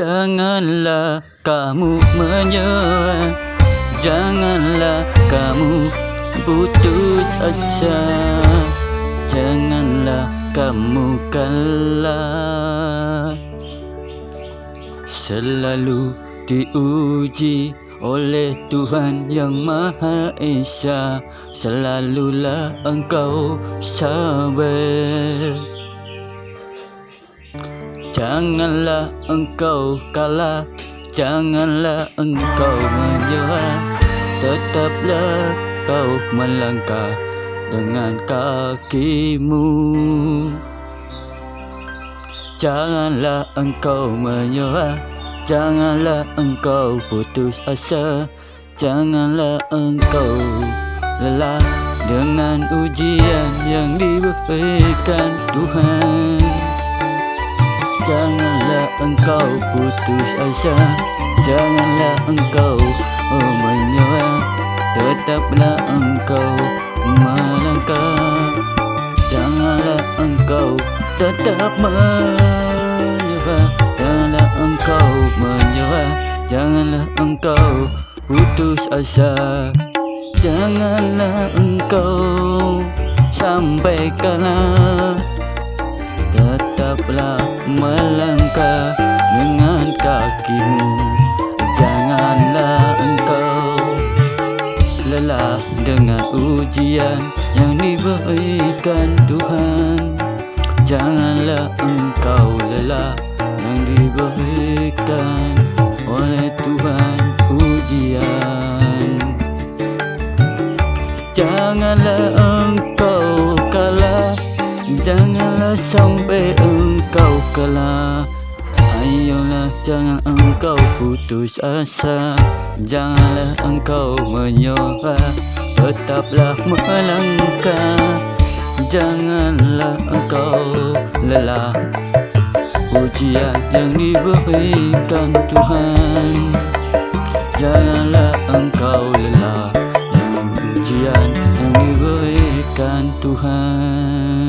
Janganlah kamu menyerah. Janganlah kamu putus asa. Janganlah kamu kalah. Selalu diuji oleh Tuhan Yang Maha Esa. Selalulah engkau sabar Janganlah engkau kalah Janganlah engkau menyerah. Tetaplah kau melangkah dengan kakimu. Janganlah engkau menyerah Janganlah engkau putus asa. Janganlah engkau lelah Dengan ujian yang diberikan Tuhan Janganlah engkau putus asa. Janganlah engkau oh, menyerah. Tetaplah engkau melangkah. Janganlah engkau tetap menyerah. Janganlah engkau menyerah. Janganlah engkau putus asa. Janganlah engkau sampai kalah Tetaplah melangkah dengan kakimu. Janganlah engkau lelah dengan ujian yang diberikan Tuhan. Janganlah engkau lelah yang diberikan oleh Tuhan ujian. Janganlah engkau kalah Janganlah sampai engkau kalah. Ayolah jangan engkau putus asa. Janganlah engkau menyerah. Tetaplah melangkah. Janganlah engkau lelah. Ujian yang diberikan Tuhan. Janganlah engkau lelah. Yang ujian yang diberikan Tuhan